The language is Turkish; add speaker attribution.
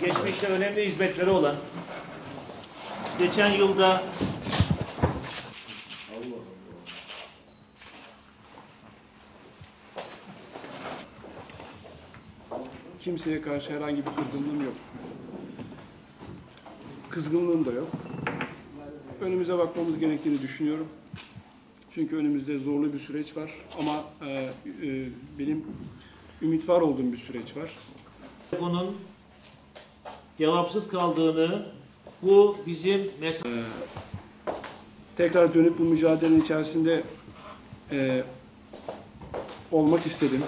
Speaker 1: geçmişte önemli hizmetleri olan, geçen yılda
Speaker 2: Kimseye karşı herhangi bir kırgınlığım yok. Kızgınlığım da yok. Önümüze bakmamız gerektiğini düşünüyorum. Çünkü önümüzde zorlu bir süreç var ama e, e, benim ümit var olduğum bir süreç var.
Speaker 1: Bunun cevapsız kaldığını, bu bizim mesaj
Speaker 2: Tekrar dönüp bu mücadelenin içerisinde e, olmak istedim.